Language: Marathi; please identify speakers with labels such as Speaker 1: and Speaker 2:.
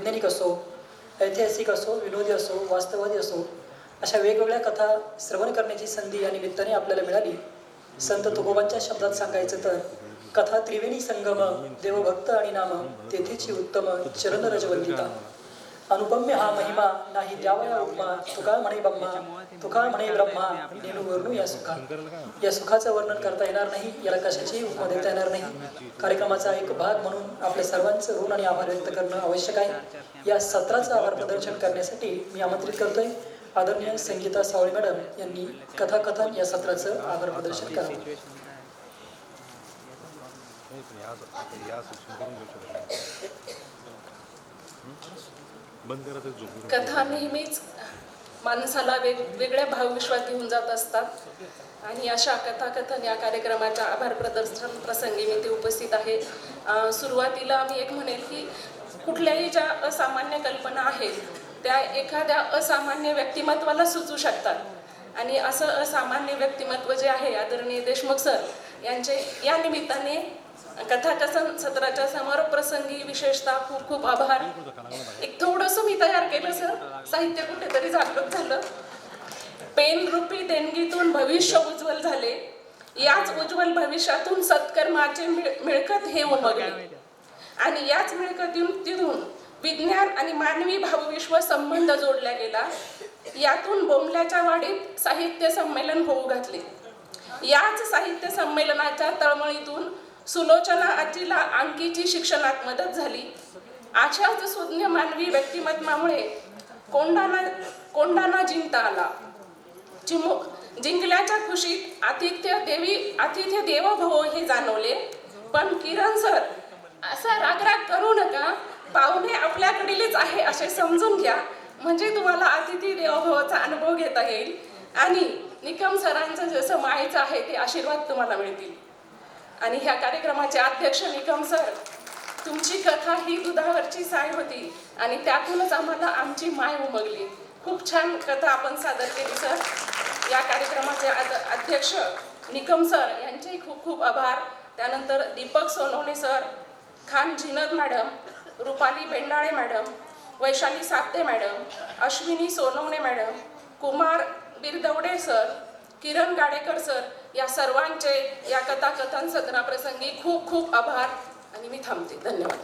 Speaker 1: वैज्ञानिक असो ऐतिहासिक असो विनोदी असो वास्तववादी असो अशा वेगवेगळ्या कथा श्रवण करण्याची संधी या निमित्ताने आपल्याला मिळाली. संत तुकोबांच्या शब्दात सांगायचं तर कथा त्रिवेणी संगम देवभक्त आणि नाम तेथेची उत्तम चरण रजवंदिता अनुपम्य हा महिमा नाही द्यावया उपमा तुका म्हणे ब्रह्मा तुका म्हणे ब्रह्मा नेणू वर्णू या सुखा या सुखाचं वर्णन करता येणार नाही याला कशाचीही उपमा देता येणार नाही कार्यक्रमाचा एक भाग म्हणून आपल्या सर्वांचं ऋण आणि आभार व्यक्त करणं आवश्यक आहे या सत्राचं आभार प्रदर्शन करण्यासाठी मी आमंत्रित करतोय आदरणीय संगीता सावळे मॅडम यांनी कथाकथन या सत्राचं आभार प्रदर्शन करावं
Speaker 2: बंद करायचं झोपून
Speaker 3: कथा नेहमीच माणसाला वेगवेगळ्या भावविश्वात घेऊन जात असतात. आणि अशा कथाकथन या कार्यक्रमाच्या आभार प्रदर्शन प्रसंगी मी ते उपस्थित आहे. सुरुवातीला मी एक म्हणेल की कुठल्याही ज्या असामान्य कल्पना आहेत त्या एखाद्या असामान्य व्यक्तिमत्वाला सुचू शकतात. आणि असं असामान्य व्यक्तिमत्व जे आहे आदरणीय देशमुख सर यांचे या निमित्ताने कथाकथन सत्राच्या समारोप प्रसंगी विशेषतः खूप खूप आभार. एक थोडंसं मी तयार केलं सर. साहित्य कुठेतरी जागृत झालं. पेन रूपी देणगीतून भविष्य उज्ज्वल झाले. याच उज्ज्वल भविष्यातून सत्कर्माचे मिळकत हे उमगले. आणि याच मिळकतीतून तिथून विज्ञान आणि मानवी भावविश्व संबंध जोडला गेला. यातून बोमल्याच्या वाढीत साहित्य संमेलन होऊ घातले. याच साहित्य संमेलनाच्या तळमळीतून सुलोचना आजीला अंकीची शिक्षणात मदत झाली. अशाच सुज्ञ मानवी व्यक्तिमत्वामुळे कोंडाना कोंडाना जिंकता आला. चिमुक जिंकल्याच्या खुशीत आतिथ्य देवी आतिथ्य देवो भव हे जाणवले. पण किरण सर असा रागराग करू नका. पाहुणे आपल्याकडीलच आहे असे समजून घ्या. म्हणजे तुम्हाला अतिथी देवोभवाचा अनुभव घेता येईल. आणि निकम सरांचं जसं मायचं आहे ते आशीर्वाद तुम्हाला मिळतील. आणि ह्या कार्यक्रमाचे अध्यक्ष निकम सर तुमची कथा ही दुधावरची साय होती आणि त्यातूनच आम्हाला आमची माय उमगली. खूप छान कथा आपण सादर केली सर. या कार्यक्रमाचे अध्यक्ष निकम सर यांचेही खूप खूप आभार. त्यानंतर Deepak Sonawane sir Khan झिनद madam Rupali Bendale madam Vaishali Sapte madam Ashwini Sonawane madam Kumar Birdawade sir Kiran Gadekar sir या सर्वांचे या कथाकथन सत्राप्रसंगी खूप खूप आभार आणि मी थांबते. धन्यवाद.